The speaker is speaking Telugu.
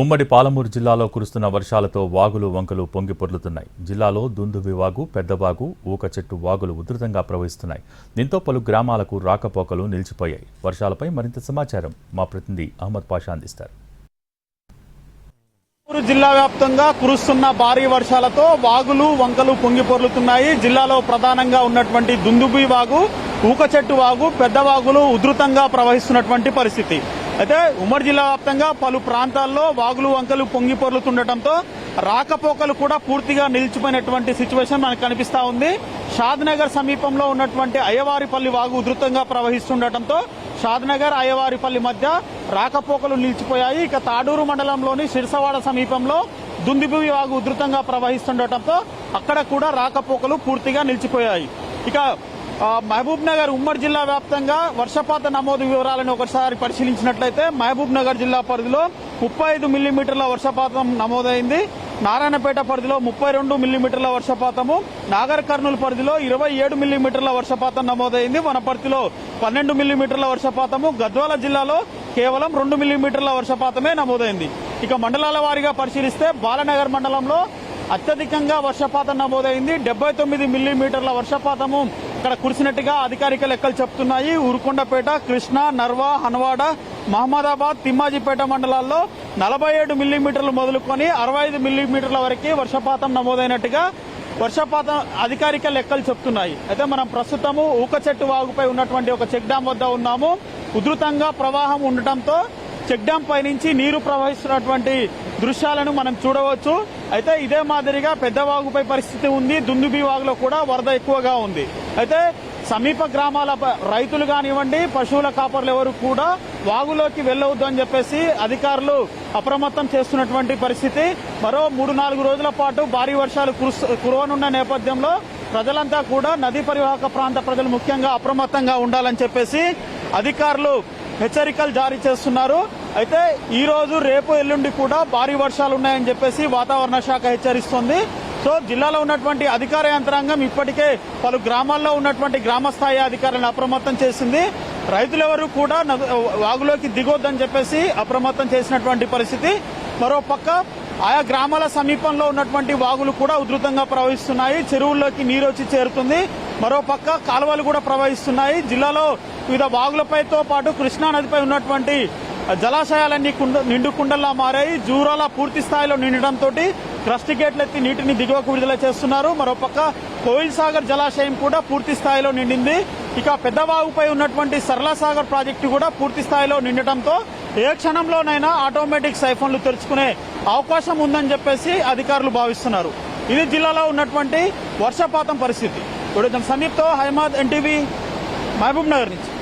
ఉమ్మడి పాలమూరు జిల్లాలో కురుస్తున్న వర్షాలతో వాగులు వంకలు పొంగి పొర్లుతున్నాయి. జిల్లాలో దుందువి వాగు పెద్దవాగు ఊక చెట్టు వాగులు ఉధృతంగా ప్రవహిస్తున్నాయి. దీంతో పలు గ్రామాలకు రాకపోకలు నిలిచిపోయాయి. వర్షాలపై మరింత సమాచారం మా ప్రతినిధి అహ్మద్ పాషా అందిస్తారు. చిత్తూరు జిల్లా వ్యాప్తంగా కురుస్తున్న భారీ వర్షాలతో వాగులు వంకలు పొంగి పొర్లుతున్నాయి. జిల్లాలో ప్రధానంగా ఉన్నటువంటి దుందుబి వాగు ఊక చెట్టు వాగు పెద్ద వాగులు ఉధృతంగా ప్రవహిస్తున్నటువంటి పరిస్థితి. అయితే ఉమ్మడి జిల్లా వ్యాప్తంగా పలు ప్రాంతాల్లో వాగులు వంకలు పొంగి పొర్లుతుండటంతో రాకపోకలు కూడా పూర్తిగా నిలిచిపోయినటువంటి సిచ్యువేషన్ మనకు కనిపిస్తా ఉంది. షాద్నగర్ సమీపంలో ఉన్నటువంటి అయ్యవారిపల్లి వాగు ఉధృతంగా ప్రవహిస్తుండటంతో షాద్నగర్ అయ్యవారిపల్లి మధ్య రాకపోకలు నిలిచిపోయాయి. ఇక తాడూరు మండలంలోని సిరిసవాడ సమీపంలో దుందిబువి వాగు ఉధృతంగా ప్రవహిస్తుండటంతో అక్కడ కూడా రాకపోకలు పూర్తిగా నిలిచిపోయాయి. ఇక మహబూబ్ నగర్ ఉమ్మడి జిల్లా వ్యాప్తంగా వర్షపాత నమోదు వివరాలను ఒకసారి పరిశీలించినట్లయితే మహబూబ్ నగర్ జిల్లా పరిధిలో ముప్పై ఐదు మిల్లీమీటర్ల వర్షపాతం నమోదైంది. నారాయణపేట పరిధిలో ముప్పై రెండు మిల్లీమీటర్ల వర్షపాతము. నాగర్ కర్నూలు పరిధిలో ఇరవై ఏడు మిల్లీమీటర్ల వర్షపాతం నమోదైంది. వనపర్తిలో పన్నెండు మిల్లీమీటర్ల వర్షపాతము. గద్వాల జిల్లాలో కేవలం రెండు మిల్లీమీటర్ల వర్షపాతమే నమోదైంది. ఇక మండలాల వారీగా పరిశీలిస్తే బాలనగర్ మండలంలో అత్యధికంగా వర్షపాతం నమోదైంది. డెబ్బై తొమ్మిది మిల్లీమీటర్ల వర్షపాతము. ఇక్కడ కురిసినట్టుగా అధికారిక లెక్కలు చెప్తున్నాయి. ఉరుకొండపేట కృష్ణా నర్వా హన్వాడ మహమ్మదాబాద్ తిమ్మాజిపేట మండలాల్లో నలభై ఏడు మిల్లీమీటర్లు మొదలుకొని అరవై ఐదు మిల్లీమీటర్ల వరకు వర్షపాతం నమోదైనట్టుగా వర్షపాతం అధికారిక లెక్కలు చెప్తున్నాయి. అయితే మనం ప్రస్తుతము ఊక చెట్టు వాగుపై ఉన్నటువంటి ఒక చెక్ డ్యాం వద్ద ఉన్నాము. ఉధృతంగా ప్రవాహం ఉండటంతో చెక్ డ్యాం పై నుంచి నీరు ప్రవహిస్తున్నటువంటి దృశ్యాలను మనం చూడవచ్చు. అయితే ఇదే మాదిరిగా పెద్ద వాగుపై పరిస్థితి ఉంది. దుందుబి వాగులో కూడా వరద ఎక్కువగా ఉంది. అయితే సమీప గ్రామాల ప- రైతులు కానివ్వండి పశువుల కాపర్లు ఎవరు కూడా వాగులోకి వెళ్ళవద్దు అని చెప్పేసి అధికారులు అప్రమత్తం చేస్తున్నటువంటి పరిస్థితి. మరో మూడు నాలుగు రోజుల పాటు భారీ వర్షాలు కురవనున్న నేపథ్యంలో ప్రజలంతా కూడా నదీ పరివాహక ప్రాంత ప్రజలు ముఖ్యంగా అప్రమత్తంగా ఉండాలని చెప్పేసి అధికారులు హెచ్చరికలు జారీ చేస్తున్నారు. అయితే ఈ రోజు రేపు ఎల్లుండి కూడా భారీ వర్షాలు ఉన్నాయని చెప్పేసి వాతావరణ శాఖ హెచ్చరిస్తోంది. సో జిల్లాలో ఉన్నటువంటి అధికార యంత్రాంగం ఇప్పటికే పలు గ్రామాల్లో ఉన్నటువంటి గ్రామ స్థాయి అధికారులను అప్రమత్తం చేసింది. రైతులెవరూ కూడా వాగులోకి దిగొద్దని చెప్పేసి అప్రమత్తం చేసినటువంటి పరిస్థితి. మరోపక్క ఆయా గ్రామాల సమీపంలో ఉన్నటువంటి వాగులు కూడా ఉధృతంగా ప్రవహిస్తున్నాయి. చెరువుల్లోకి నీరు వచ్చి చేరుతుంది మరోపక్క కాలువలు కూడా ప్రవహిస్తున్నాయి. జిల్లాలో వివిధ వాగులపైతో పాటు కృష్ణా నదిపై ఉన్నటువంటి జలాశయాలన్నీ కుండ నిండు కుండల్లా మారాయి. జూరాల పూర్తి స్థాయిలో నిండడంతో క్రస్ట్ గేట్లు ఎత్తి నీటిని దిగువకు విడుదల చేస్తున్నారు. మరోపక్క కోయిల్ సాగర్ జలాశయం కూడా పూర్తి స్థాయిలో నిండింది. ఇక పెద్దవాగుపై ఉన్నటువంటి సరళ సాగర్ ప్రాజెక్టు కూడా పూర్తి స్థాయిలో నిండటంతో ఏ క్షణంలోనైనా ఆటోమేటిక్ సైఫోన్లు తెరుచుకునే అవకాశం ఉందని చెప్పేసి అధికారులు భావిస్తున్నారు. ఇది జిల్లాలో ఉన్నటువంటి వర్షపాతం పరిస్థితి. ఇప్పుడు సందీప్తో హైమాద్ ఎన్టీవీ మహబూబ్ నగర్ నుంచి.